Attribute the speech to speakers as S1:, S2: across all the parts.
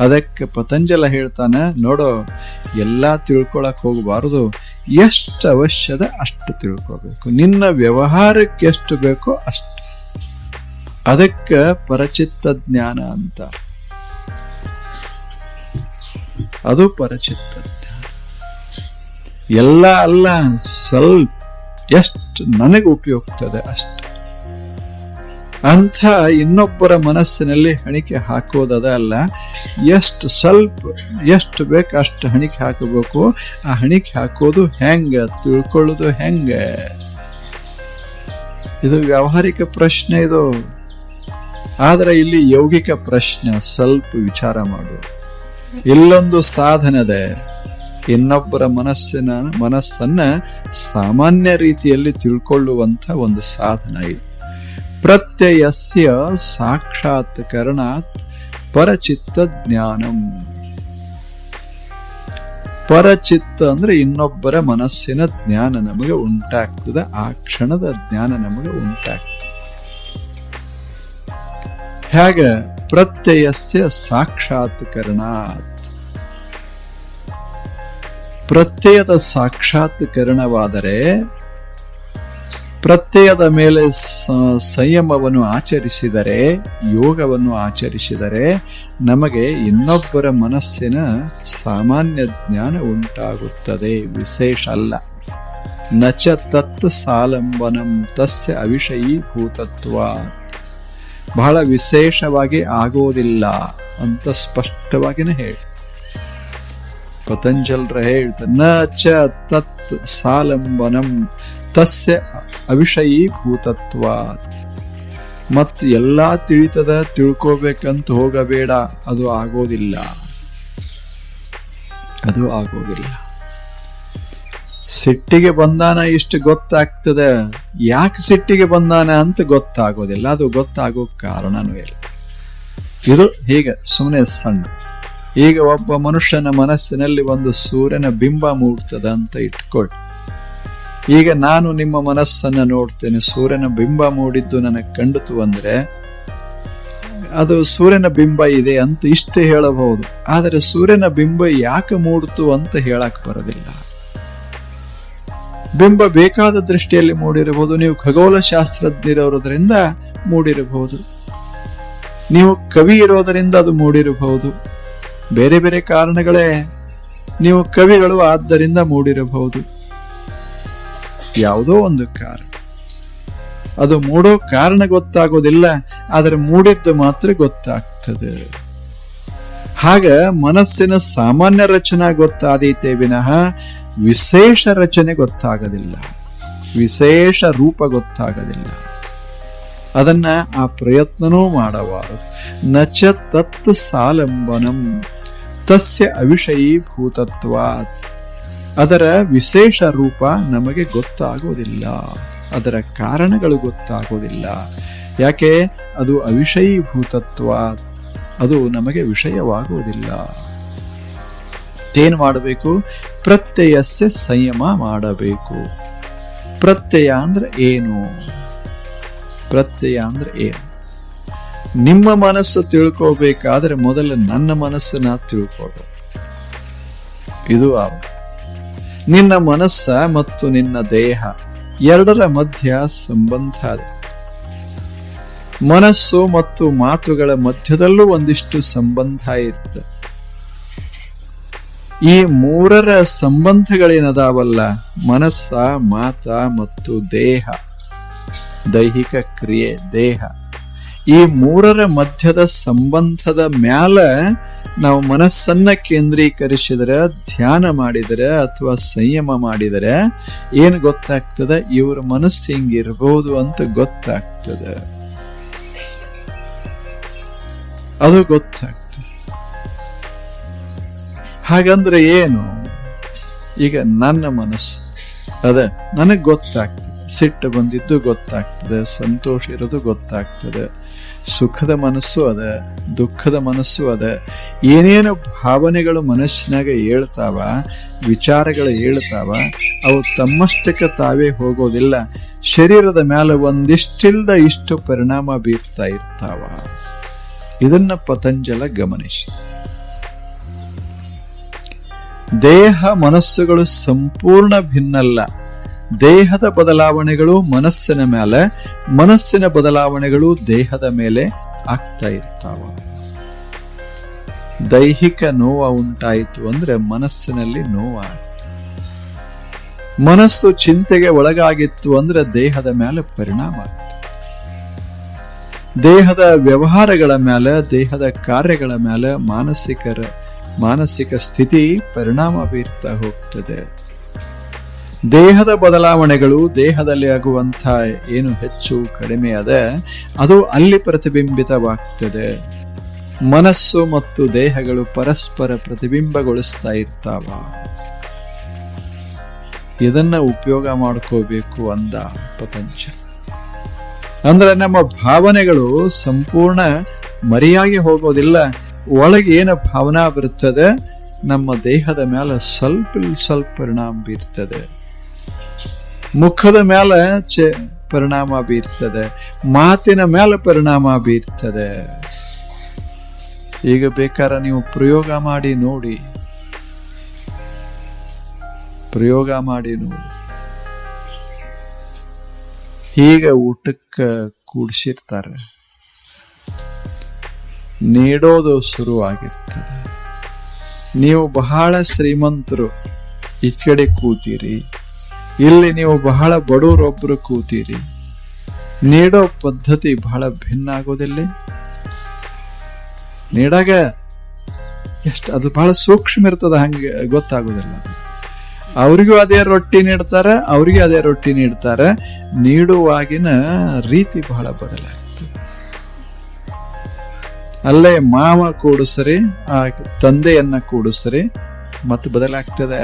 S1: ಅದಕ್ಕೆ ಪತಂಜಲ ಹೇಳ್ತಾನೆ, ನೋಡೋ, ಎಲ್ಲ ತಿಳ್ಕೊಳಕ್ ಹೋಗಬಾರದು. ಎಷ್ಟು ಅವಶ್ಯದ ಅಷ್ಟು ತಿಳ್ಕೋಬೇಕು. ನಿನ್ನ ವ್ಯವಹಾರಕ್ಕೆ ಎಷ್ಟು ಬೇಕೋ ಅಷ್ಟು. ಅದಕ್ಕೆ ಪರಚಿತ್ತ ಜ್ಞಾನ ಅಂತ. ಅದು ಪರಚಿತ್ತ ಎಲ್ಲ ಅಲ್ಲ, ಸ್ವಲ್ಪ ಎಷ್ಟು ನನಗೆ ಉಪಯುಕ್ತದೆ ಅಷ್ಟು. ಅಂಥ ಇನ್ನೊಬ್ಬರ ಮನಸ್ಸಿನಲ್ಲಿ ಹಣಿಕೆ ಹಾಕೋದದ ಅಲ್ಲ, ಎಷ್ಟು ಸ್ವಲ್ಪ, ಎಷ್ಟು ಬೇಕು ಅಷ್ಟು ಹಣಿಕೆ ಹಾಕಬೇಕು. ಆ ಹಣಿಕೆ ಹಾಕೋದು ಹೆಂಗೆ? ತಿಳ್ಕೊಳ್ಳೋದು ಹೆಂಗೆ? ಇದು ವ್ಯಾವಹಾರಿಕ ಪ್ರಶ್ನೆ ಇದು. ಆದ್ರೆ ಇಲ್ಲಿ ಯೌಗಿಕ ಪ್ರಶ್ನೆ, ಸ್ವಲ್ಪ ವಿಚಾರ ಮಾಡು. ಇಲ್ಲೊಂದು ಸಾಧನದೆ ಇನ್ನೊಬ್ಬರ ಮನಸ್ಸಿನ, ಮನಸ್ಸನ್ನ ಸಾಮಾನ್ಯ ರೀತಿಯಲ್ಲಿ ತಿಳ್ಕೊಳ್ಳುವಂತ ಒಂದು ಸಾಧನ ಇದು. ಪ್ರತ್ಯಯಸ್ಯ ಸಾಕ್ಷಾತ್ಕರಣಾತ್ ಪರಚಿತ್ತ ಜ್ಞಾನಂ ಪರಚಿತ್ತ ಅಂದ್ರೆ ಇನ್ನೊಬ್ಬರ ಮನಸ್ಸಿನ ಜ್ಞಾನ ನಮಗೆ ಉಂಟಾಗ್ತದೆ, ಆ ಕ್ಷಣದ ಜ್ಞಾನ ನಮಗೆ ಉಂಟಾಗ್ತದೆ. ಹೇಗೆ? ಪ್ರತ್ಯಯಸ್ಯ ಸಾಕ್ಷಾತ್ಕರಣಾತ್. ಪ್ರತ್ಯಯದ ಸಾಕ್ಷಾತ್ಕರಣವಾದರೆ ಪ್ರತ್ಯಯದ ಮೇಲೆ ಸಂಯಮವನ್ನು ಆಚರಿಸಿದರೆ, ಯೋಗವನ್ನು ಆಚರಿಸಿದರೆ ನಮಗೆ ಇನ್ನೊಬ್ಬರ ಮನಸ್ಸಿನ ಸಾಮಾನ್ಯ ಜ್ಞಾನ ಉಂಟಾಗುತ್ತದೆ. ವಿಶೇಷ ಅಲ್ಲ. ನಚ ತತ್ ಸಾಲಂಬನಂ ತಸ್ಯ ಅವಿಷಯೀಭೂತತ್ವ ಬಹಳ ವಿಶೇಷವಾಗಿ ಆಗೋದಿಲ್ಲ ಅಂತ ಸ್ಪಷ್ಟವಾಗಿನೇ ಹೇಳಿ. ಪತಂಜಲ್ರ ಹೇಳ್ತ, ನ ಚ ತತ್ ಸಾಲಂಬನಂ ತಸ್ಯ ಅವಿಷಯೀಭೂತತ್ವ ಮತ್ ಎಲ್ಲ ತಿಳಿತದ ತಿಳ್ಕೋಬೇಕಂತ ಹೋಗಬೇಡ, ಅದು ಆಗೋದಿಲ್ಲ. ಅದು ಆಗೋದಿಲ್ಲ. ಸಿಟ್ಟಿಗೆ ಬಂದಾನ ಇಷ್ಟು ಗೊತ್ತಾಗ್ತದೆ? ಯಾಕೆ ಸಿಟ್ಟಿಗೆ ಬಂದಾನ ಅಂತ ಗೊತ್ತಾಗೋದಿಲ್ಲ, ಅದು ಗೊತ್ತಾಗೋ ಕಾರಣನೂ ಇಲ್ಲ. ಇದು ಹೀಗೆ ಸುಮ್ಮನೆ ಸಣ್ಣ. ಈಗ ಒಬ್ಬ ಮನುಷ್ಯನ ಮನಸ್ಸಿನಲ್ಲಿ ಒಂದು ಸೂರ್ಯನ ಬಿಂಬ ಮೂಡ್ತದ ಅಂತ ಇಟ್ಕೊಳ್ಳಿ ಈಗ ನಾನು ನಿಮ್ಮ ಮನಸ್ಸನ್ನು ನೋಡ್ತೇನೆ. ಸೂರ್ಯನ ಬಿಂಬ ಮೂಡಿದ್ದು ನನಗೆ ಕಂಡಿತು ಅಂದರೆ ಅದು ಸೂರ್ಯನ ಬಿಂಬ ಇದೆ ಅಂತ ಇಷ್ಟೇ ಹೇಳಬಹುದು. ಆದರೆ ಸೂರ್ಯನ ಬಿಂಬ ಯಾಕೆ ಮೂಡಿತು ಅಂತ ಹೇಳಕ್ ಬರೋದಿಲ್ಲ. ಬಿಂಬ ಬೇಕಾದ ದೃಷ್ಟಿಯಲ್ಲಿ ಮೂಡಿರಬಹುದು. ನೀವು ಖಗೋಳ ಶಾಸ್ತ್ರಜ್ಞರಿರೋದ್ರಿಂದ ಮೂಡಿರಬಹುದು. ನೀವು ಕವಿ ಇರೋದರಿಂದ ಅದು ಮೂಡಿರಬಹುದು. ಬೇರೆ ಬೇರೆ ಕಾರಣಗಳೇ ನೀವು ಕವಿಗಳು ಆದ್ದರಿಂದ ಮೂಡಿರಬಹುದು. ಯಾವುದೋ ಒಂದು ಕಾರಣ. ಅದು ಮೂಡೋ ಕಾರಣ ಗೊತ್ತಾಗೋದಿಲ್ಲ, ಆದರೆ ಮೂಡಿದ್ದು ಮಾತ್ರ ಗೊತ್ತಾಗ್ತದೆ. ಹಾಗ ಮನಸ್ಸಿನ ಸಾಮಾನ್ಯ ರಚನೆ ಗೊತ್ತಾದೀತೆ ವಿನಃ ವಿಶೇಷ ರಚನೆ ಗೊತ್ತಾಗದಿಲ್ಲ. ವಿಶೇಷ ರೂಪ ಗೊತ್ತಾಗದಿಲ್ಲ. ಅದನ್ನ ಆ ಪ್ರಯತ್ನನೂ ಮಾಡಬಾರದು. ನಚ ತತ್ ಸಾಲಂಬನಂ ತಸ್ಯ ಅವಿಷಯೀಭೂತತ್ವಾತ್. ಅದರ ವಿಶೇಷ ರೂಪ ನಮಗೆ ಗೊತ್ತಾಗೋದಿಲ್ಲ. ಅದರ ಕಾರಣಗಳು ಗೊತ್ತಾಗೋದಿಲ್ಲ. ಯಾಕೆ? ಅದು ಅವಿಷಯೀಭೂತತ್ವ. ಅದು ನಮಗೆ ವಿಷಯವಾಗುವುದಿಲ್ಲ ಏನು ಮಾಡಬೇಕು? ಪ್ರತ್ಯಯಸ್ಯ ಸಂಯಮ ಮಾಡಬೇಕು. ಪ್ರತ್ಯಯ ಅಂದ್ರೆ ಏನು? ಪ್ರತ್ಯಯ ಅಂದ್ರೆ ಏನು? ನಿಮ್ಮ ಮನಸ್ಸು ತಿಳ್ಕೋಬೇಕಾದ್ರೆ ಮೊದಲು ನನ್ನ ಮನಸ್ಸನ್ನ ತಿಳ್ಕೋಬೇಕು. ಇದು ಆ ನಿನ್ನ ಮನಸ್ಸ ಮತ್ತು ನಿನ್ನ ದೇಹ ಎರಡರ ಮಧ್ಯ ಸಂಬಂಧ ಇದೆ ಮನಸ್ಸು ಮತ್ತು ಮಾತುಗಳ ಮಧ್ಯದಲ್ಲೂ ಒಂದಿಷ್ಟು ಸಂಬಂಧ ಇರ್ತದೆ ಈ ಮೂರರ ಸಂಬಂಧಗಳೇನದಾವಲ್ಲ? ಮನಸ್ಸ, ಮಾತ ಮತ್ತು ದೇಹ. ದೈಹಿಕ ಕ್ರಿಯೆ, ದೇಹ. ಈ ಮೂರರ ಮಧ್ಯದ ಸಂಬಂಧದ ಮ್ಯಾಲ ನಾವು ಮನಸ್ಸನ್ನ ಕೇಂದ್ರೀಕರಿಸಿದರೆ, ಧ್ಯಾನ ಮಾಡಿದರೆ ಅಥವಾ ಸಂಯಮ ಮಾಡಿದರೆ ಏನು ಗೊತ್ತಾಗ್ತದೆ? ಇವ್ರ ಮನಸ್ಸು ಹಿಂಗಿರ್ಬೋದು ಅಂತ ಗೊತ್ತಾಗ್ತದೆ. ಅದು ಗೊತ್ತಾಗ್ತದೆ. ಹಾಗಂದ್ರೆ ಏನು? ಈಗ ನನ್ನ ಮನಸ್ಸು, ಅದ ನನಗೆ ಗೊತ್ತಾಗ್ತದೆ. ಸಿಟ್ಟು ಬಂದಿದ್ದು ಗೊತ್ತಾಗ್ತದೆ, ಸಂತೋಷ ಇರೋದು ಗೊತ್ತಾಗ್ತದೆ. ಸುಖದ ಮನಸ್ಸು ಅದ, ದುಃಖದ ಮನಸ್ಸು ಅದ, ಏನೇನು ಭಾವನೆಗಳು ಮನಸ್ಸಿನಾಗ ಹೇಳ್ತಾವ ವಿಚಾರಗಳು ಹೇಳ್ತಾವ ಅವು ತಮ್ಮಷ್ಟಕ್ಕೆ ತಾವೇ ಹೋಗೋದಿಲ್ಲ, ಶರೀರದ ಮೇಲೆ ಒಂದಿಷ್ಟಿಲ್ದ ಇಷ್ಟು ಪರಿಣಾಮ ಬೀರ್ತಾ ಇರ್ತಾವ. ಇದನ್ನ ಪತಂಜಲ ಗಮನಿಸಿ. ದೇಹ ಮನಸ್ಸುಗಳು ಸಂಪೂರ್ಣ ಭಿನ್ನಲ್ಲ. ದೇಹದ ಬದಲಾವಣೆಗಳು ಮನಸ್ಸಿನ ಮೇಲೆ, ಮನಸ್ಸಿನ ಬದಲಾವಣೆಗಳು ದೇಹದ ಮೇಲೆ ಆಗ್ತಾ ಇರ್ತಾವ. ದೈಹಿಕ ನೋವ ಉಂಟಾಯಿತು ಅಂದ್ರೆ ಮನಸ್ಸಿನಲ್ಲಿ ನೋವ ಮನಸ್ಸು ಚಿಂತೆಗೆ ಒಳಗಾಗಿತ್ತು ಅಂದ್ರೆ ದೇಹದ ಮೇಲೆ ಪರಿಣಾಮ ದೇಹದ ವ್ಯವಹಾರಗಳ ಮೇಲೆ, ದೇಹದ ಕಾರ್ಯಗಳ ಮೇಲೆ ಮಾನಸಿಕರ, ಮಾನಸಿಕ ಸ್ಥಿತಿ ಪರಿಣಾಮ ಬೀರ್ತಾ ಹೋಗ್ತದೆ. ದೇಹದ ಬದಲಾವಣೆಗಳು ದೇಹದಲ್ಲಿ ಆಗುವಂಥ ಏನು ಹೆಚ್ಚು ಕಡಿಮೆ ಅದ, ಅದು ಅಲ್ಲಿ ಪ್ರತಿಬಿಂಬಿತವಾಗ್ತದೆ. ಮನಸ್ಸು ಮತ್ತು ದೇಹಗಳು ಪರಸ್ಪರ ಪ್ರತಿಬಿಂಬಗೊಳಿಸ್ತಾ ಇರ್ತಾವ. ಇದನ್ನ ಉಪಯೋಗ ಮಾಡ್ಕೋಬೇಕು ಅಂದ ಪತಂಜ. ಅಂದ್ರೆ ನಮ್ಮ ಭಾವನೆಗಳು ಸಂಪೂರ್ಣ ಮರಿಯಾಗಿ ಹೋಗೋದಿಲ್ಲ. ಒಳಗೆ ಏನು ಭಾವನಾ ಬರುತ್ತದೆ ನಮ್ಮ ದೇಹದ ಮೇಲೆ ಸ್ವಲ್ಪ ಸ್ವಲ್ಪ ಪರಿಣಾಮ ಬೀರ್ತದೆ. ಮುಖದ ಮೇಲೆ ಚೆ ಪರಿಣಾಮ ಬೀರ್ತದೆ, ಮಾತಿನ ಮೇಲೆ ಪರಿಣಾಮ ಬೀರ್ತದೆ. ಈಗ ಬೇಕಾರ ನೀವು ಪ್ರಯೋಗ ಮಾಡಿ ನೋಡಿ. ಪ್ರಯೋಗ ಮಾಡಿ ನೋಡಿ. ಈಗ ಊಟಕ್ಕೆ ಕೂಡಿಸಿರ್ತಾರೆ. ನೀಡೋದು ಶುರುವಾಗಿರ್ತದೆ. ನೀವು ಬಹಳ ಶ್ರೀಮಂತರು, ಈ ಕಡೆ ಕೂತೀರಿ. ಇಲ್ಲಿ ನೀವು ಬಹಳ ಬಡವರೊಬ್ಬರು ಕೂತೀರಿ. ನೀಡೋ ಪದ್ಧತಿ ಬಹಳ ಭಿನ್ನ ಆಗೋದಿಲ್ಲ ನೀಡಾಗ ಎಷ್ಟು ಅದು ಬಹಳ ಸೂಕ್ಷ್ಮ ಇರ್ತದ, ಹಂಗೆ ಗೊತ್ತಾಗೋದಿಲ್ಲ. ಅವರಿಗೂ ಅದೇ ರೊಟ್ಟಿ ನೀಡ್ತಾರೆ, ಅವ್ರಿಗೂ ಅದೇ ರೊಟ್ಟಿ ನೀಡ್ತಾರೆ. ನೀಡುವಾಗಿನ ರೀತಿ ಬಹಳ ಬದಲಾಗ್ತದೆ. ಅಲ್ಲೇ ಮಾವ ಕೂಡಿಸ್ರಿ, ಆ ತಂದೆಯನ್ನ ಕೂಡಿಸ್ರಿ ಮತ್ತೆ ಬದಲಾಗ್ತದೆ.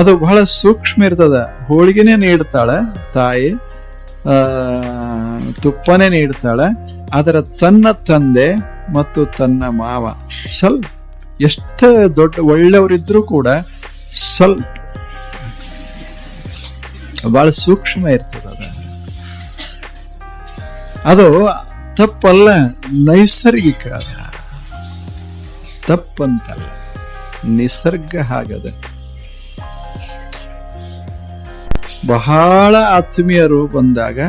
S1: ಅದು ಬಹಳ ಸೂಕ್ಷ್ಮ ಇರ್ತದ. ಹೋಳಿಗೆನೆ ನೀಡ್ತಾಳೆ ತಾಯಿ ತುಪ್ಪನೇ ನೀಡ್ತಾಳೆ. ಅದರ ತನ್ನ ತಂದೆ ಮತ್ತು ತನ್ನ ಮಾವ ಸ್ವಲ್ಪ ಎಷ್ಟು ದೊಡ್ಡ ಒಳ್ಳೆಯವರಿದ್ರೂ ಕೂಡ ಸ್ವಲ್ಪ ಬಹಳ ಸೂಕ್ಷ್ಮ ಇರ್ತದ ಅದು. ತಪ್ಪಲ್ಲ, ನೈಸರ್ಗಿಕ. ಅದ ತಪ್ಪಂತಲ್ಲ, ನಿಸರ್ಗ ಹಾಗದ. ಬಹಳ ಆತ್ಮೀಯರು ಬಂದಾಗ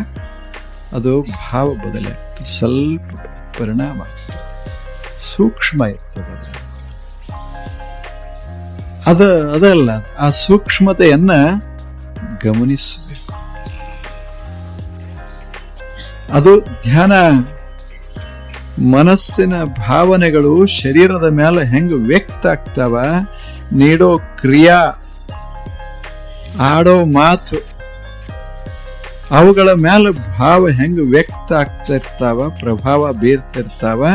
S1: ಅದು ಭಾವ ಬದಲಾಗ್ತದೆ ಸ್ವಲ್ಪ ಪರಿಣಾಮ ಆಗ್ತದೆ. ಸೂಕ್ಷ್ಮ ಇರ್ತದೆ ಅದು. ಅದ, ಅದಲ್ಲ, ಆ ಸೂಕ್ಷ್ಮತೆಯನ್ನ ಗಮನಿಸಬೇಕು. ಅದು ಧ್ಯಾನ, ಮನಸ್ಸಿನ ಭಾವನೆಗಳು ಶರೀರದ ಮೇಲೆ ಹೆಂಗೆ ವ್ಯಕ್ತ ಆಗ್ತಾವ, ನೀಡೋ ಕ್ರಿಯಾ ಆಡೋ ಮಾತು. ಅವುಗಳ ಮೇಲೆ ಭಾವ ಹೆಂಗ ವ್ಯಕ್ತ ಆಗ್ತಿರ್ತಾವ, ಪ್ರಭಾವ ಬೀರ್ತಿರ್ತಾವ,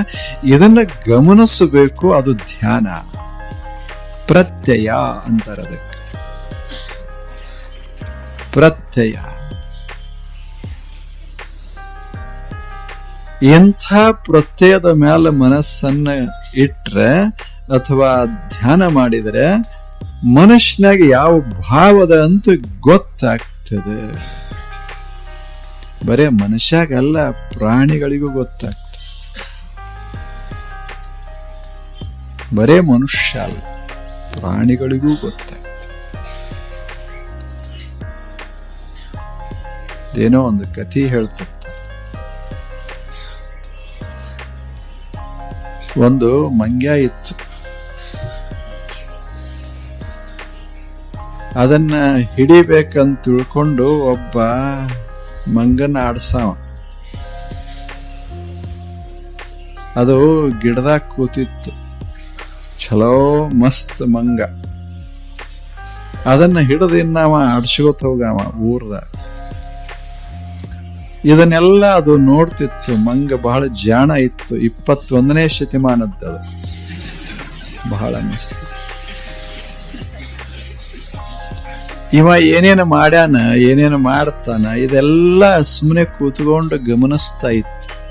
S1: ಇದನ್ನ ಗಮನಿಸಬೇಕು ಅದು ಧ್ಯಾನ. ಪ್ರತ್ಯಯ ಅಂತಾರ ಅದಕ್ಕೆ. ಪ್ರತ್ಯಯ. ಎಂಥ ಪ್ರತ್ಯಯದ ಮೇಲೆ ಮನಸ್ಸನ್ನ ಇಟ್ರೆ ಅಥವಾ ಧ್ಯಾನ ಮಾಡಿದ್ರೆ ಮನುಷ್ಯನಾಗ ಯಾವ ಭಾವದ ಅಂತ ಗೊತ್ತಾಗ್ತದೆ. ಬರೇ ಮನುಷ್ಯಾಗಲ್ಲ, ಪ್ರಾಣಿಗಳಿಗೂ ಗೊತ್ತಾಗ್ತದೆ. ಬರೇ ಮನುಷ್ಯ ಅಲ್ಲ, ಪ್ರಾಣಿಗಳಿಗೂ ಗೊತ್ತಾಗ್ತದೆ. ಏನೋ ಒಂದು ಕಥೆ ಹೇಳ್ತಾರೆ ಒಂದು ಮಂಗ್ಯ ಇತ್ತು. ಅದನ್ನ ಹಿಡಿಬೇಕಂತ ತಿಳ್ಕೊಂಡು ಒಬ್ಬ ಮಂಗನ ಆಡ್ಸವ. ಅದು ಗಿಡದಾಗ ಕೂತಿತ್ತು. ಚಲೋ ಮಸ್ತ್ ಮಂಗ. ಅದನ್ನ ಹಿಡಿದು ಇನ್ನವ ಆಡ್ಸ್ಕೋತ ಹೋಗವ ಊರ್ದಾಗ ಇದನ್ನೆಲ್ಲ ಅದು ನೋಡ್ತಿತ್ತು. ಮಂಗ ಬಹಳ ಜಾಣ ಇತ್ತು. ಇಪ್ಪತ್ತೊಂದನೇ ಶತಮಾನದ್ದು ಅದು. ಬಹಳ ಮಸ್ತ್. ಇವ ಏನೇನು ಮಾಡ್ಯಾನ, ಏನೇನು ಮಾಡ್ತಾನ, ಇದೆಲ್ಲ ಸುಮ್ಮನೆ ಕೂತ್ಕೊಂಡು ಗಮನಿಸ್ತಾ ಇತ್ತು.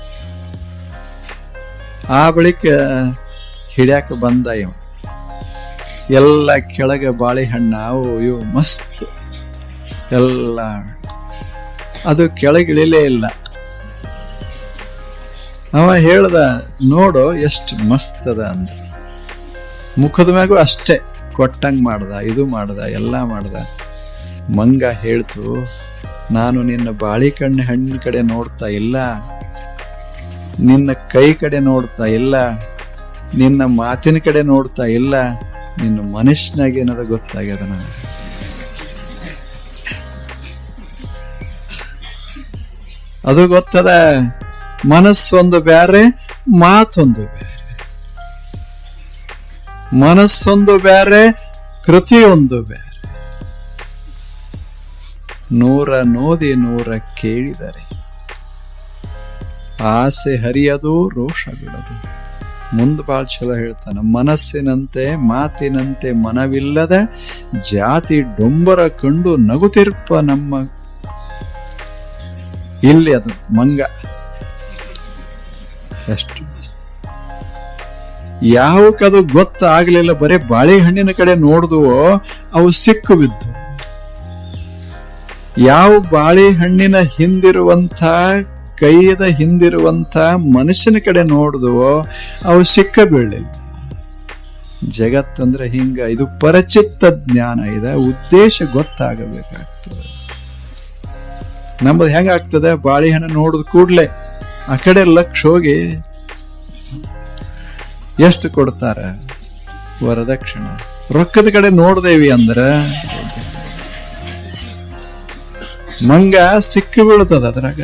S1: ಆ ಬಳಿಕ ಹಿಡ್ಯಾಕ ಬಂದ ಇವ. ಎಲ್ಲ ಕೆಳಗೆ ಬಾಳೆಹಣ್ಣ ಅವು ಇವು ಮಸ್ತ್. ಎಲ್ಲ. ಅದು ಕೆಳಗಿಳಿಲೇ ಇಲ್ಲ. ಅವ ಹೇಳ್ದ, ನೋಡು ಎಷ್ಟು ಮಸ್ತ್ ಅದ ಅಂದ. ಮುಖದ ಮ್ಯಾಗೂ ಅಷ್ಟೇ, ಕೊಟ್ಟಂಗ್ ಮಾಡ್ದ, ಇದು ಮಾಡ್ದ, ಎಲ್ಲ ಮಾಡ್ದ. ಮಂಗ ಹೇಳ್ತು, ನಾನು ನಿನ್ನ ಬಾಳೆಕಣ್ಣು ಹಣ್ಣಿನ ಕಡೆ ನೋಡ್ತಾ ಇಲ್ಲ. ನಿನ್ನ ಕೈ ಕಡೆ ನೋಡ್ತಾ ಇಲ್ಲ. ನಿನ್ನ ಮಾತಿನ ಕಡೆ ನೋಡ್ತಾ ಇಲ್ಲ. ನಿನ್ನ ಮನುಷ್ಯನಾಗ ಏನದ ಗೊತ್ತಾಗ್ಯದ ನನಗೆ? ಅದು ಗೊತ್ತದ? ಮನಸ್ಸೊಂದು ಬ್ಯಾರೆ, ಮಾತೊಂದು ಬ್ಯಾರೆ. ಮನಸ್ಸೊಂದು ಬ್ಯಾರೆ, ಕೃತಿಯೊಂದು ಬ್ಯಾರೆ. ನೂರ ನೋದಿ ನೂರ ಕೇಳಿದರೆ. ಆಸೆ ಹರಿಯದು, ರೋಷ ಬಿಡದು. ಮುಂದೆ ಭಾಳ ಚಲೋ ಹೇಳ್ತಾನ, ಮನಸ್ಸಿನಂತೆ ಮಾತಿನಂತೆ ಮನವಿಲ್ಲದ ಜಾತಿ ಡೊಂಬರ ಕಂಡು ನಗುತಿರ್ಪ ನಮ್ಮ ಇಲ್ಲಿ ಅದು ಮಂಗ. ಎಷ್ಟು. ಯಾವಕ್ಕದು ಗೊತ್ತಾಗ್ಲಿಲ್ಲ, ಬರೀ ಬಾಳೆಹಣ್ಣಿನ ಕಡೆ ನೋಡಿದ್ವು, ಅವು ಸಿಕ್ಕು ಬಿದ್ದು. ಯಾವ ಬಾಳೆಹಣ್ಣಿನ ಹಿಂದಿರುವಂಥ, ಕೈಯದ ಹಿಂದಿರುವಂಥ ಮನುಷ್ಯನ ಕಡೆ ನೋಡಿದವೋ, ಅವು ಸಿಕ್ಕ ಬೀಳಲಿಲ್ಲ ಜಗತ್ತಂದ್ರೆ ಹಿಂಗ, ಇದು ಪರಚಿತ್ತ ಜ್ಞಾನ ಇದೆ, ಉದ್ದೇಶ ಗೊತ್ತಾಗಬೇಕಾಗ್ತದೆ. ನಮ್ಮದು ಹೆಂಗಾಗ್ತದೆ ಬಾಳೆಹಣ್ಣು ನೋಡಿದ ಕೂಡಲೇ ಆ ಕಡೆ ಲಕ್ಷ ಹೋಗಿ ಎಷ್ಟು ಕೊಡ್ತಾರೆ? ವರದಕ್ಷಿಣ. ರೊಕ್ಕದ ಕಡೆ ನೋಡ್ದೇವಿ ಅಂದ್ರ ಮಂಗ ಸಿಕ್ಕಿ ಬೀಳ್ತದ ಅದ್ರಾಗ.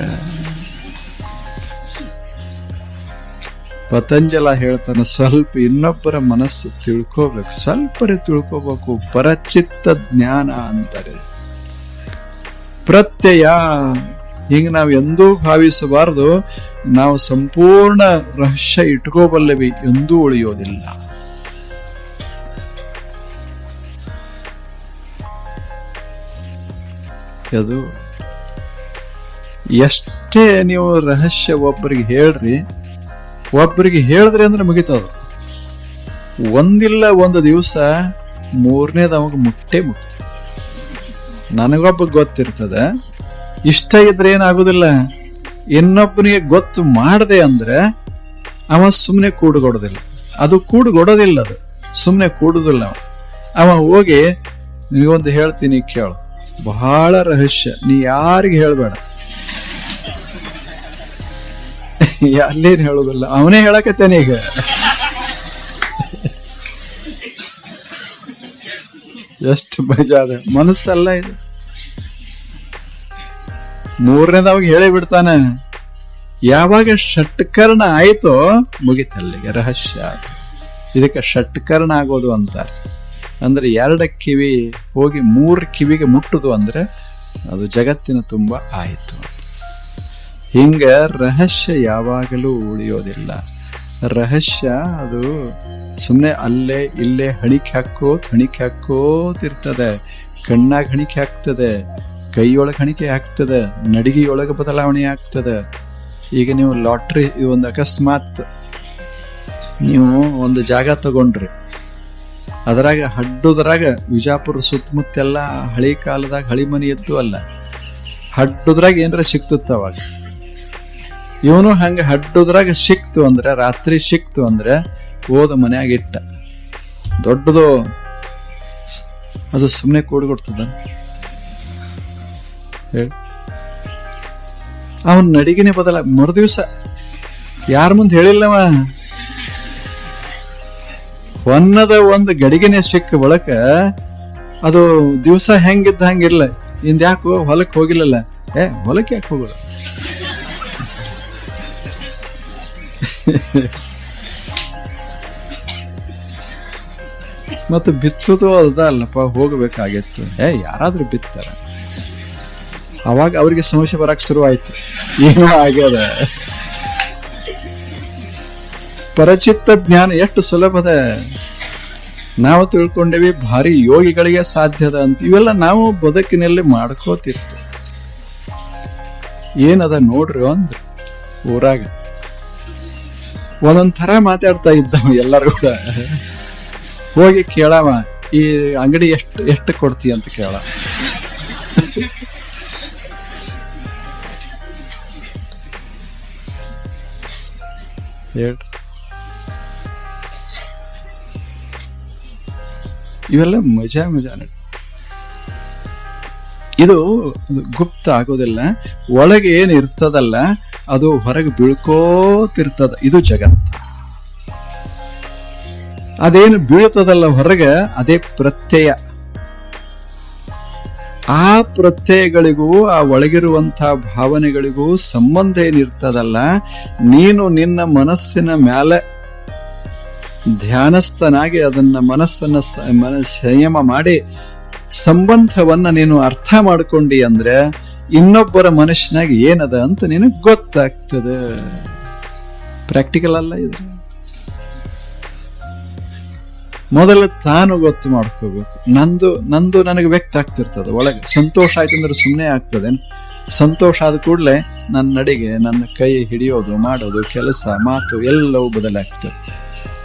S1: ಪತಂಜಲ ಹೇಳ್ತಾನೆ, ಸ್ವಲ್ಪ ಇನ್ನೊಬ್ಬರ ಮನಸ್ಸು ತಿಳ್ಕೋಬೇಕು. ಸ್ವಲ್ಪರೇ ತಿಳ್ಕೋಬೇಕು, ಪರಚಿತ್ತ ಜ್ಞಾನ ಅಂತಾರೆ. ಪ್ರತ್ಯಯ, ಹಿಂಗೆ ನಾವು ಎಂದೂ ಭಾವಿಸಬಾರದು. ನಾವು ಸಂಪೂರ್ಣ ರಹಸ್ಯ ಇಟ್ಕೋಬಲ್ಲೆವಿ, ಎಂದೂ ಉಳಿಯೋದಿಲ್ಲ. ಅದು ಎಷ್ಟೇ ನೀವು ರಹಸ್ಯ ಒಬ್ಬರಿಗೆ ಹೇಳ್ರಿ, ಒಬ್ಬರಿಗೆ ಹೇಳಿದ್ರಿ ಅಂದ್ರೆ ಮುಗಿತದ ಒಂದಿಲ್ಲ ಒಂದು ದಿವಸ ಮೂರನೇದು ಅವಾಗ ಮುಟ್ಟೆ ಮುಟ್ತ. ನನಗೊಬ್ಬ ಗೊತ್ತಿರ್ತದ, ಇಷ್ಟ ಇದ್ರೆ ಏನಾಗುದಿಲ್ಲ. ಇನ್ನೊಬ್ಬನಿಗೆ ಗೊತ್ತು ಮಾಡದೆ ಅಂದ್ರೆ ಅವ ಸುಮ್ಮನೆ ಕೂಡುಗೊಡೋದಿಲ್ಲ. ಅದು ಕೂಡುಗೊಡೋದಿಲ್ಲ ಅದು. ಸುಮ್ಮನೆ ಕೂಡುದಿಲ್ಲ ಅವ. ಹೋಗಿ ನಿಮಗೊಂದು ಹೇಳ್ತೀನಿ ಕೇಳು. ಬಹಳ ರಹಸ್ಯ. ನೀ ಯಾರಿಗೆ ಹೇಳಬೇಡ. ಅಲ್ಲೇನು ಹೇಳೋದಿಲ್ಲ? ಅವನೇ ಹೇಳಕತ್ತೇನೆ ಈಗ. ಎಷ್ಟು ಅದ. ಮನಸ್ಸಲ್ಲ ಇದು. ಮೂರನೇದವಾಗ ಹೇಳಿ ಬಿಡ್ತಾನೆ, ಯಾವಾಗ ಷಟ್ಕರ್ಣ ಆಯ್ತೋ ಮುಗಿತಲ್ಲಿಗೆ ರಹಸ್ಯ ಇದಕ್ಕೆ ಷಟ್ಕರ್ಣ ಆಗೋದು ಅಂತಾರೆ. ಅಂದ್ರೆ ಎರಡ ಕಿವಿ ಹೋಗಿ ಮೂರು ಕಿವಿಗೆ ಮುಟ್ಟುದು ಅಂದ್ರೆ ಅದು ಜಗತ್ತಿನ ತುಂಬ ಆಯಿತು. ಹಿಂಗ ರಹಸ್ಯ ಯಾವಾಗಲೂ ಉಳಿಯೋದಿಲ್ಲ. ರಹಸ್ಯ ಅದು ಸುಮ್ಮನೆ ಅಲ್ಲೇ ಇಲ್ಲೇ ಹಣಿಕೆ ಹಾಕೋತ್ ಹಣಿಕೆ ಹಾಕೋತಿರ್ತದೆ ಕಣ್ಣಾಗ ಹಣಿಕೆ ಹಾಕ್ತದೆ, ಕೈಯೊಳಗೆ ಹಣಿಕೆ ಆಗ್ತದೆ ನಡಿಗೆಯೊಳಗೆ ಬದಲಾವಣೆ ಆಗ್ತದೆ. ಈಗ ನೀವು ಲಾಟ್ರಿ ಒಂದು ಅಕಸ್ಮಾತ್ ನೀವು ಒಂದು ಜಾಗ ತಗೊಂಡ್ರಿ. ಅದರಾಗ ಹಡ್ಡುದ್ರಾಗ ವಿಜಾಪುರ ಸುತ್ತಮುತ್ತೆಲ್ಲ ಹಳಿ ಕಾಲದಾಗ ಹಳಿ ಮನೆ ಇದ್ದು ಅಲ್ಲ. ಹಡ್ಡುದ್ರಾಗ ಏನಾರ ಸಿಕ್ತಿತ್ತು ಅವಾಗ. ಇವನು ಹಂಗೆ ಹಡ್ಡುದ್ರಾಗ ಸಿಕ್ತು ಅಂದ್ರೆ, ರಾತ್ರಿ ಸಿಕ್ತು ಅಂದ್ರೆ ಓದ ಮನ್ಯಾಗ ಇಟ್ಟ. ದೊಡ್ಡದು ಅದು ಸುಮ್ಮನೆ ಕೂಡಿಕೊಡ್ತದ ಹೇಳಿ. ಅವನ ನಡಿಗೆನೆ ಬದಲ ಮರು ದಿವಸ ಯಾರ ಮುಂದೆ ಹೇಳಿಲ್ಲವ? ಹೊನ್ನದ ಒಂದು ಗಡಿಗೆನೆ ಸಿಕ್ಕ ಬಳಕ ಅದು ದಿವಸ ಹೆಂಗಿದ್ದ ಹಂಗಿಲ್ಲ ಇಂದ ಯಾಕೋ ಹೊಲಕ್ಕೆ ಹೋಗಿಲ್ಲಲ್ಲ. ಏ ಹೊಲಕ್ಕೆ ಯಾಕೆ ಹೋಗೋದು? ಮತ್ತು ಬಿತ್ತದು ಅದ ಅಲ್ಲಪ್ಪ, ಹೋಗಬೇಕಾಗಿತ್ತು. ಏ, ಯಾರಾದರೂ ಬಿತ್ತಾರ. ಅವಾಗ ಅವರಿಗೆ ಸಮಸ್ಯೆ ಬರಕ್ ಶುರು ಆಯ್ತು ಏನೋ ಆಗ್ಯದ. ಪರಚಿತ್ತ ಜ್ಞಾನ ಎಷ್ಟು ಸುಲಭದ ನಾವು ತಿಳ್ಕೊಂಡೇವಿ ಭಾರಿ ಯೋಗಿಗಳಿಗೆ ಸಾಧ್ಯದ ಅಂತ. ಇವೆಲ್ಲ ನಾವು ಬದುಕಿನಲ್ಲಿ ಮಾಡ್ಕೋತಿರ್ತೀವಿ. ಏನದ ನೋಡ್ರಿ ಒಂದು ಊರಾಗ. ಒಂದೊಂದ್ ಮಾತಾಡ್ತಾ ಇದ್ದವ ಎಲ್ಲರೂ ಕೂಡ. ಹೋಗಿ ಕೇಳವ, ಈ ಅಂಗಡಿ ಎಷ್ಟು ಎಷ್ಟು ಕೊಡ್ತೀಯ ಅಂತ ಕೇಳ. ಇವೆಲ್ಲ ಮಜಾ ಮಜಾ ಇದು ಗುಪ್ತ ಆಗೋದಿಲ್ಲ ಒಳಗೆ ಏನು ಇರ್ತದಲ್ಲ ಅದು ಹೊರಗೆ ಬೀಳ್ಕೋತಿರ್ತದ. ಇದು ಜಗತ್ತು. ಅದೇನು ಬೀಳ್ತದಲ್ಲ ಹೊರಗೆ, ಅದೇ ಪ್ರತ್ಯಯ. ಆ ಪ್ರತ್ಯಯಗಳಿಗೂ, ಆ ಒಳಗಿರುವಂಥ ಭಾವನೆಗಳಿಗೂ ಸಂಬಂಧ ಏನಿರ್ತದಲ್ಲ, ನೀನು ನಿನ್ನ ಮನಸ್ಸಿನ ಮೇಲೆ ಧ್ಯಾನಸ್ಥನಾಗಿ ಅದನ್ನ ಮನಸ್ಸನ್ನ ಸಂಯಮ ಮಾಡಿ ಸಂಬಂಧವನ್ನ ನೀನು ಅರ್ಥ ಮಾಡ್ಕೊಂಡಿ ಅಂದ್ರೆ ಇನ್ನೊಬ್ಬರ ಮನುಷ್ಯನಾಗಿ ಏನದ ಅಂತ ನಿನಗೆ ಗೊತ್ತಾಗ್ತದೆ. ಪ್ರಾಕ್ಟಿಕಲ್ ಅಲ್ಲ ಇದು. ಮೊದಲು ತಾನು ಗೊತ್ತು ಮಾಡ್ಕೋಬೇಕು. ನಂದು ನಂದು ನನಗೆ ವ್ಯಕ್ತ ಆಗ್ತಿರ್ತದೆ. ಒಳಗೆ ಸಂತೋಷ ಆಯ್ತು ಅಂದ್ರೆ ಸುಮ್ಮನೆ ಆಗ್ತದೆ. ಸಂತೋಷ ಆದ ಕೂಡಲೇ ನನ್ನ ನಡಿಗೆ, ನನ್ನ ಕೈ ಹಿಡಿಯೋದು, ಮಾಡೋದು, ಕೆಲಸ, ಮಾತು ಎಲ್ಲವೂ ಬದಲಾಗ್ತದೆ.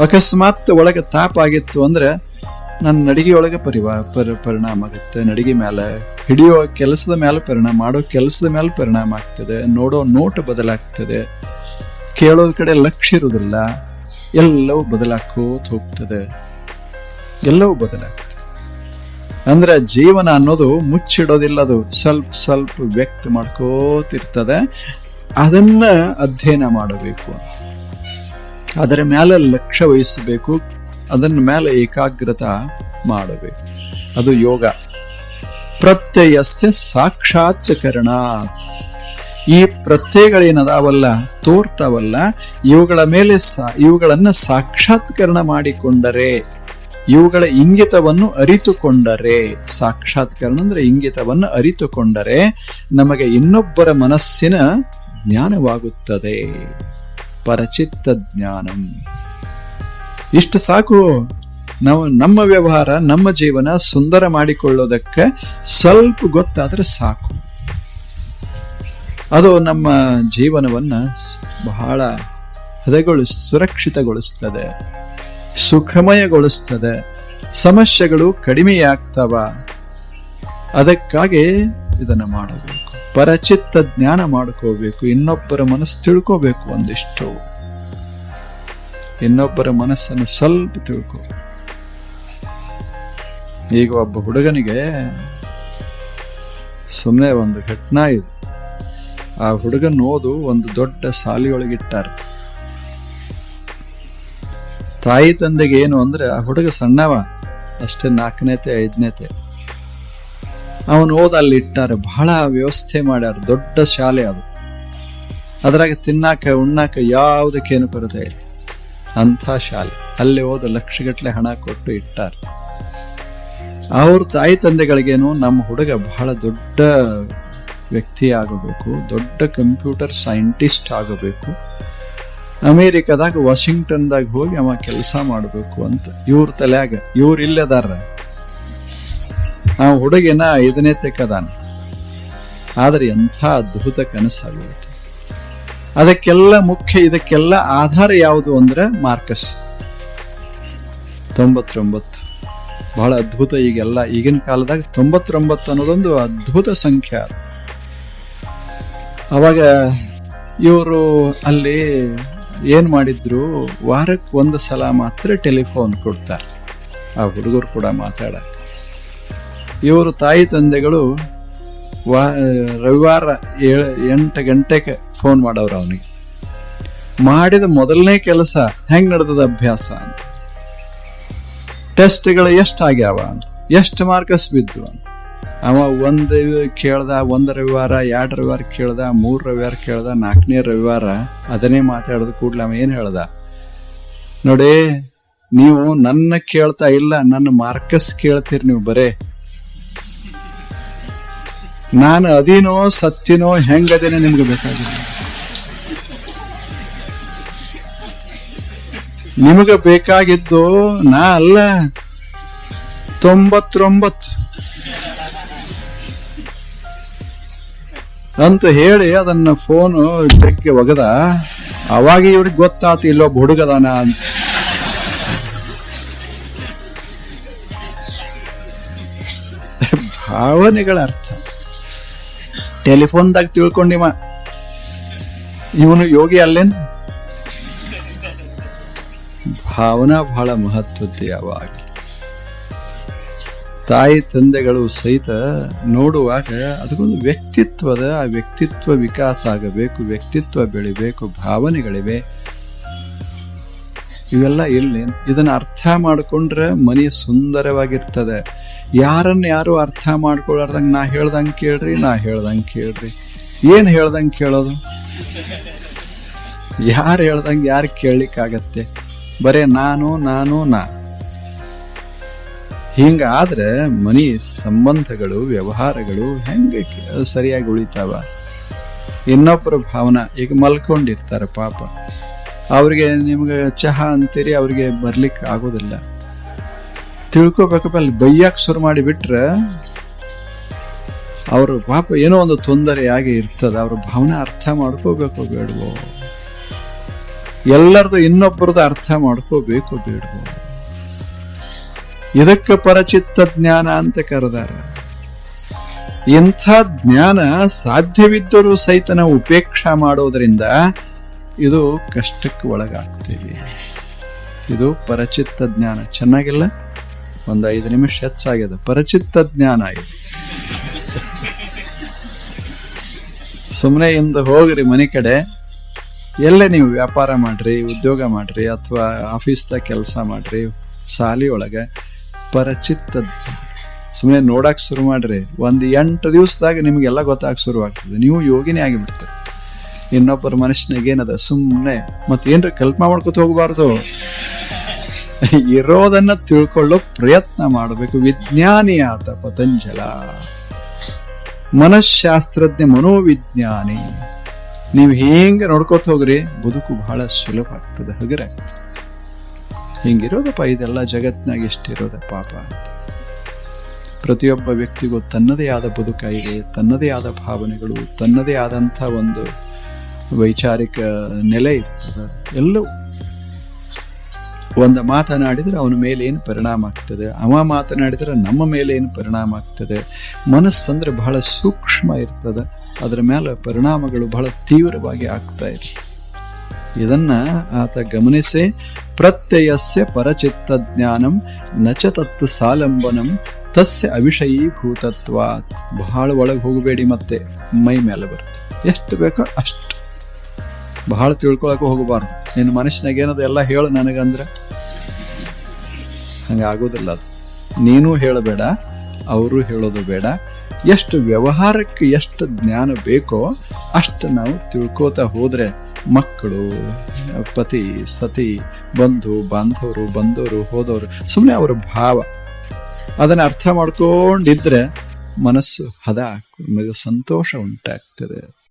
S1: ಅಕಸ್ಮಾತ್ ಒಳಗೆ ತಾಪ ಆಗಿತ್ತು ಅಂದ್ರೆ ನನ್ನ ನಡಿಗೆಯೊಳಗೆ ಪರಿವಾ ಪರಿ ಪರಿಣಾಮ ಆಗುತ್ತೆ. ನಡಿಗೆ ಮೇಲೆ ಹಿಡಿಯೋ ಕೆಲಸದ ಮೇಲೆ ಪರಿಣಾಮ, ಮಾಡೋ ಕೆಲಸದ ಮೇಲೆ ಪರಿಣಾಮ ಆಗ್ತದೆ, ನೋಡೋ ನೋಟ ಬದಲಾಗ್ತದೆ, ಕೇಳೋದ್ ಕಡೆ ಲಕ್ಷ್ಯ ಇರುವುದಿಲ್ಲ, ಎಲ್ಲವೂ ಬದಲಾಕೋತ ಹೋಗ್ತದೆ, ಎಲ್ಲವೂ ಬದಲಾಗ್ತದೆ. ಅಂದ್ರೆ ಜೀವನ ಅನ್ನೋದು ಮುಚ್ಚಿಡೋದಿಲ್ಲ, ಅದು ಸ್ವಲ್ಪ ಸ್ವಲ್ಪ ವ್ಯಕ್ತ ಮಾಡ್ಕೋತಿರ್ತದೆ ಅದನ್ನ ಅಧ್ಯಯನ ಮಾಡಬೇಕು. ಅದರ ಮೇಲೆ ಲಕ್ಷ್ಯ ವಹಿಸಬೇಕು, ಅದನ್ನ ಮೇಲೆ ಏಕಾಗ್ರತ ಮಾಡಬೇಕು. ಅದು ಯೋಗ. ಪ್ರತ್ಯಯಸ್ಯ ಸಾಕ್ಷಾತ್ಕರಣ. ಈ ಪ್ರತ್ಯಯಗಳೇನದಾವಲ್ಲ? ತೋರ್ತಾವಲ್ಲ? ಇವುಗಳ ಮೇಲೆ ಸಾ- ಇವುಗಳನ್ನು ಸಾಕ್ಷಾತ್ಕರಣ ಮಾಡಿಕೊಂಡರೆ, ಇವುಗಳ ಇಂಗಿತವನ್ನು ಅರಿತುಕೊಂಡರೆ, ಸಾಕ್ಷಾತ್ಕರಣ ಅಂದರೆ ಇಂಗಿತವನ್ನು ಅರಿತುಕೊಂಡರೆ ನಮಗೆ ಇನ್ನೊಬ್ಬರ ಮನಸ್ಸಿನ ಜ್ಞಾನವಾಗುತ್ತದೆ. ಪರಚಿತ್ತ ಜ್ಞಾನಂ. ಇಷ್ಟು ಸಾಕು. ನಾವು ನಮ್ಮ ವ್ಯವಹಾರ, ನಮ್ಮ ಜೀವನ ಸುಂದರ ಮಾಡಿಕೊಳ್ಳೋದಕ್ಕೆ ಸ್ವಲ್ಪ ಗೊತ್ತಾದರೆ ಸಾಕು. ಅದು ನಮ್ಮ ಜೀವನವನ್ನ ಬಹಳ ಹದಗೊಳಿಸ್ ಸುರಕ್ಷಿತಗೊಳಿಸ್ತದೆ, ಸುಖಮಯಗೊಳಿಸ್ತದೆ, ಸಮಸ್ಯೆಗಳು ಕಡಿಮೆಯಾಗ್ತವ. ಅದಕ್ಕಾಗಿ ಇದನ್ನು ಮಾಡಬೇಕು. ಪರಚಿತ್ತ ಜ್ಞಾನ ಮಾಡ್ಕೋಬೇಕು. ಇನ್ನೊಬ್ಬರ ಮನಸ್ಸು ತಿಳ್ಕೋಬೇಕು ಒಂದಿಷ್ಟು. ಇನ್ನೊಬ್ಬರ ಮನಸ್ಸನ್ನು ಸ್ವಲ್ಪ ತಿಳ್ಕೋ ಈಗ ಒಬ್ಬ ಹುಡುಗನಿಗೆ ಸುಮ್ಮನೆ ಒಂದು ಘಟನಾ ಇದೆ. ಆ ಹುಡುಗನ ಓದು ಒಂದು ದೊಡ್ಡ ಸಾಲಿಯೊಳಗಿಟ್ಟಾರ ತಾಯಿ ತಂದೆಗೆ ಏನು ಅಂದ್ರೆ, ಆ ಹುಡುಗ ಸಣ್ಣವ, ಅಷ್ಟೇ ನಾಲ್ಕನೇತೆ ಐದನೇತೆ ಅವನು ಓದ ಅಲ್ಲಿ ಇಟ್ಟಾರೆ, ಬಹಳ ವ್ಯವಸ್ಥೆ ಮಾಡ್ಯಾರ, ದೊಡ್ಡ ಶಾಲೆ ಅದು. ಅದ್ರಾಗ ತಿನ್ನಾಕ, ಉಣ್ಣಾಕ ಯಾವುದಕ್ಕೇನು ಕೊರತೆ ಇಲ್ಲ. ಅಂಥ ಶಾಲೆ. ಅಲ್ಲಿ ಹೋದ ಲಕ್ಷಗಟ್ಟಲೆ ಹಣ ಕೊಟ್ಟು ಇಟ್ಟಾರ. ಅವ್ರ ತಾಯಿ ತಂದೆಗಳಿಗೇನು ನಮ್ಮ ಹುಡುಗ ಬಹಳ ದೊಡ್ಡ ವ್ಯಕ್ತಿ ಆಗಬೇಕು, ದೊಡ್ಡ ಕಂಪ್ಯೂಟರ್ ಸೈಂಟಿಸ್ಟ್ ಆಗಬೇಕು. ಅಮೇರಿಕಾದಾಗ, ವಾಷಿಂಗ್ಟನ್ದಾಗ ಹೋಗಿ ಅವ ಕೆಲಸ ಮಾಡಬೇಕು ಅಂತ ಇವ್ರ ತಲೆಯಾಗ, ಇವ್ರು ಇಲ್ಲದಾರ. ಆ ಹುಡುಗಿನ ಐದನೇ ತೆಕ್ಕದಾನ. ಆದರೆ ಎಂಥ ಅದ್ಭುತ ಕನಸಾಗುತ್ತೆ. ಅದಕ್ಕೆಲ್ಲ ಮುಖ್ಯ, ಇದಕ್ಕೆಲ್ಲ ಆಧಾರ ಯಾವುದು ಅಂದ್ರೆ ಮಾರ್ಕಸ್ ತೊಂಬತ್ತೊಂಬತ್ತು. ಬಹಳ ಅದ್ಭುತ ಈಗೆಲ್ಲ ಈಗಿನ ಕಾಲದಾಗ ತೊಂಬತ್ತೊಂಬತ್ತು ಅನ್ನೋದೊಂದು ಅದ್ಭುತ ಸಂಖ್ಯೆ. ಅವಾಗ ಇವರು ಅಲ್ಲಿ ಏನು ಮಾಡಿದ್ರು? ವಾರಕ್ಕೆ ಒಂದು ಸಲ ಮಾತ್ರ ಟೆಲಿಫೋನ್ ಕೊಡ್ತಾರೆ. ಆ ಹುಡುಗರು ಕೂಡ ಮಾತಾಡ ಇವರು ತಾಯಿ ತಂದೆಗಳು ವಾ, ರವಿವಾರ ಏಳು, ಎಂಟು ಗಂಟೆಗೆ ಫೋನ್ ಮಾಡೋರು ಅವನಿಗೆ. ಮಾಡಿದ ಮೊದಲನೇ ಕೆಲಸ ಹೆಂಗೆ ನಡೆದದ ಅಭ್ಯಾಸ ಅಂತ. ಟೆಸ್ಟ್ಗಳು ಎಷ್ಟು ಆಗ್ಯಾವ ಅಂತ, ಎಷ್ಟು ಮಾರ್ಕಸ್ ಬಿದ್ದು ಅಂತ. ಅವ ಒಂದು ಕೇಳ್ದ ಒಂದು ರವಿವಾರ ಎರಡು ರವಿವಾರ ಕೇಳ್ದ ಮೂರು ರವಿವಾರ ಕೇಳ್ದ, ನಾಲ್ಕನೇ ರವಿವಾರ ಅದನ್ನೇ ಮಾತಾಡೋದು ಕೂಡಲೇ ಅವ ಏನು ಹೇಳ್ದ, ನೋಡಿ, ನೀವು ನನ್ನ ಕೇಳ್ತಾ ಇಲ್ಲ, ನನ್ನ ಮಾರ್ಕಸ್ ಕೇಳ್ತೀರಿ ನೀವು ಬರೇ. ನಾನು ಅದೇನೋ ಸತ್ತಿನೋ ಹೆಂಗದೇನೋ ನಿಮ್ಗೆ ಬೇಕಾಗಿಲ್ಲ. ನಿಮಗೆ ಬೇಕಾಗಿದ್ದು ನಾ ಅಲ್ಲ. ತೊಂಬತ್ತೊಂಬತ್ತು. ಅಂತ ಹೇಳಿ ಅದನ್ನ ಫೋನು ಜಗ್ಗೆ ಒಗದ. ಅವಾಗ ಇವ್ರಿಗೆ ಗೊತ್ತಾತು ಇಲ್ಲೊಬ್ಬ ಹುಡುಗದಾನ ಅಂತ. ಭಾವನೆಗಳ ಅರ್ಥ. ಟೆಲಿಫೋನ್ದಾಗ ತಿಳ್ಕೊಂಡಿವ ಇವನು ಯೋಗಿ ಅಲ್ಲೇನ್? ಭಾವನಾ ಬಹಳ ಮಹತ್ವದ್ದು ಯಾವಾಗ ತಾಯಿ ತಂದೆಗಳು ಸಹಿತ ನೋಡುವಾಗ ಅದಕ್ಕೊಂದು ವ್ಯಕ್ತಿತ್ವದ, ಆ ವ್ಯಕ್ತಿತ್ವ ವಿಕಾಸ ಆಗಬೇಕು, ವ್ಯಕ್ತಿತ್ವ ಬೆಳಿಬೇಕು, ಭಾವನೆಗಳಿವೆ. ಇವೆಲ್ಲ ಇಲ್ಲಿ ಇದನ್ನು ಅರ್ಥ ಮಾಡಿಕೊಂಡ್ರೆ ಮನೆ ಸುಂದರವಾಗಿರ್ತದೆ. ಯಾರನ್ನು ಯಾರು ಅರ್ಥ ಮಾಡ್ಕೊಳಾರ್ದಂಗೆ ನಾ ಹೇಳ್ದಂಗೆ ಕೇಳ್ರಿ, ನಾ ಹೇಳ್ದಂಗೆ ಕೇಳ್ರಿ. ಏನು ಹೇಳ್ದಂಗೆ ಕೇಳೋದು? ಯಾರು ಹೇಳ್ದಂಗೆ ಯಾರು ಕೇಳಲಿಕ್ಕಾಗತ್ತೆ? ಬರೇ ನಾನು ನಾನು, ನಾ. ಹಿಂಗಾದ್ರೆ ಮನಿ ಸಂಬಂಧಗಳು, ವ್ಯವಹಾರಗಳು ಹೆಂಗೆ ಸರಿಯಾಗಿ ಉಳಿತಾವ? ಇನ್ನೊಬ್ಬರ ಭಾವನೆ ಈಗ ಮಲ್ಕೊಂಡಿರ್ತಾರೆ ಪಾಪ. ಅವ್ರಿಗೆ ನಿಮ್ಗೆ ಚಹಾ ಅಂತೀರಿ, ಅವ್ರಿಗೆ ಬರ್ಲಿಕ್ಕೆ ಆಗೋದಿಲ್ಲ. ತಿಳ್ಕೊಬೇಕಪ್ಪ ಅಲ್ಲಿ ಬೈಯಕ್ಕೆ ಶುರು ಮಾಡಿಬಿಟ್ರೆ ಅವರು ಪಾಪ ಏನೋ ಒಂದು ತೊಂದರೆಯಾಗಿ ಇರ್ತದೆ. ಅವ್ರ ಭಾವನೆ ಅರ್ಥ ಮಾಡ್ಕೋಬೇಕು, ಬೇಡವೋ. ಎಲ್ಲರದು ಇನ್ನೊಬ್ಬರದು ಅರ್ಥ ಮಾಡ್ಕೋಬೇಕು ಬೇಡ್ಬೋದು ಇದಕ್ಕೆ ಪರಚಿತ್ತ ಜ್ಞಾನ ಅಂತ ಕರೆದಾರ. ಇಂಥ ಜ್ಞಾನ ಸಾಧ್ಯವಿದ್ದರೂ ಸಹಿತ ನಾವು ಉಪೇಕ್ಷಾ ಮಾಡೋದ್ರಿಂದ ಇದು ಕಷ್ಟಕ್ಕೆ ಒಳಗಾಗ್ತೀವಿ. ಇದು ಪರಚಿತ್ತ ಜ್ಞಾನ. ಚೆನ್ನಾಗಿಲ್ಲ? ಒಂದು ಐದು ನಿಮಿಷ ಹೆಚ್ಚಾಗಿದೆ. ಪರಚಿತ್ತ ಜ್ಞಾನ ಇದು. ಸುಮ್ಮನೆ ಇಂದ ಹೋಗ್ರಿ ಮನೆ ಕಡೆ. ಎಲ್ಲೇ ನೀವು ವ್ಯಾಪಾರ ಮಾಡ್ರಿ, ಉದ್ಯೋಗ ಮಾಡ್ರಿ ಅಥವಾ ಆಫೀಸ್ದಾಗ ಕೆಲಸ ಮಾಡ್ರಿ, ಸಾಲಿ ಪರಚಿತ್ತ ಸುಮ್ಮನೆ ನೋಡೋಕೆ ಶುರು ಮಾಡ್ರಿ. ಒಂದು ಎಂಟು ದಿವಸದಾಗ ನಿಮಗೆಲ್ಲ ಗೊತ್ತಾಗ ಶುರು ಆಗ್ತದೆ. ನೀವು ಯೋಗಿನೇ ಆಗಿಬಿಡ್ತೀರಿ. ಇನ್ನೊಬ್ಬರ ಮನುಷ್ಯನಾಗ ಏನದ? ಸುಮ್ಮನೆ ಮತ್ತೆ ಏನ್ರ ಕಲ್ಪನೆ ಮಾಡ್ಕೊತ ಹೋಗಬಾರ್ದು? ಇರೋದನ್ನ ತಿಳ್ಕೊಳ್ಳೋ ಪ್ರಯತ್ನ ಮಾಡಬೇಕು. ವಿಜ್ಞಾನಿ ಆತ ಪತಂಜಲ. ಮನಃಶಾಸ್ತ್ರಜ್ಞ ಮನೋವಿಜ್ಞಾನಿ. ನೀವು ಹೇಗೆ ನೋಡ್ಕೋತ ಹೋಗ್ರಿ? ಬದುಕು ಬಹಳ ಸುಲಭ ಆಗ್ತದೆ ಹಗರಾಗ್ತದೆ ಹಿಂಗಿರೋದಪ್ಪ, ಇದೆಲ್ಲ ಜಗತ್ನಾಗ ಎಷ್ಟಿರೋದ ಪಾಪ. ಪ್ರತಿಯೊಬ್ಬ ವ್ಯಕ್ತಿಗೂ ತನ್ನದೇ ಆದ ಬದುಕಾಗಿದೆ, ತನ್ನದೇ ಆದ ಭಾವನೆಗಳು, ತನ್ನದೇ ಆದಂಥ ಒಂದು ವೈಚಾರಿಕ ನೆಲೆ ಇರ್ತದೆ. ಎಲ್ಲವೂ ಒಂದು ಮಾತನಾಡಿದರೆ ಅವನ ಮೇಲೆ ಏನು ಪರಿಣಾಮ ಆಗ್ತದೆ? ಅವ ಮಾತನಾಡಿದರೆ ನಮ್ಮ ಮೇಲೆ ಏನು ಪರಿಣಾಮ ಆಗ್ತದೆ? ಮನಸ್ಸಂದ್ರೆ ಬಹಳ ಸೂಕ್ಷ್ಮ ಇರ್ತದೆ. ಅದರ ಮೇಲೆ ಪರಿಣಾಮಗಳು ಬಹಳ ತೀವ್ರವಾಗಿ ಆಗ್ತಾ ಇರಲಿ ಇದನ್ನ ಆತ ಗಮನಿಸಿ, ಪ್ರತ್ಯಯಸ್ಯ ಪರಚಿತ್ತ ಜ್ಞಾನಂ ನಚ ತತ್ ಸಾಲಂಬನಂ ತಸ್ಯ ಅವಿಷಯೀಭೂತತ್ವ ಬಹಳ ಒಳಗೆ ಹೋಗಬೇಡಿ ಮತ್ತೆ, ಮೈ ಮೇಲೆ ಬರುತ್ತೆ. ಎಷ್ಟು ಬೇಕೋ ಅಷ್ಟು. ಬಹಳ ತಿಳ್ಕೊಳಕ್ಕೂ ಹೋಗಬಾರ್ದು. ನಿನ್ನ ಮನಸ್ಸಿನಾಗ ಏನದು ಎಲ್ಲ ಹೇಳು ನನಗಂದ್ರೆ. ಹಂಗಾಗೋದಿಲ್ಲ ಅದು. ನೀನು ಹೇಳಬೇಡ, ಅವರು ಹೇಳೋದು ಬೇಡ. ಎಷ್ಟು ವ್ಯವಹಾರಕ್ಕೆ ಎಷ್ಟು ಜ್ಞಾನ ಬೇಕೋ ಅಷ್ಟು ನಾವು ತಿಳ್ಕೋತಾ ಹೋದರೆ ಮಕ್ಕಳು, ಪತಿ, ಸತಿ, ಬಂಧು, ಬಾಂಧವರು, ಬಂದವರು, ಹೋದವರು ಸುಮ್ಮನೆ ಅವರ ಭಾವ. ಅದನ್ನು ಅರ್ಥ ಮಾಡ್ಕೊಂಡಿದ್ರೆ ಮನಸ್ಸು ಹದ ಆಗ್ತದೆ ಸಂತೋಷ ಉಂಟಾಗ್ತದೆ.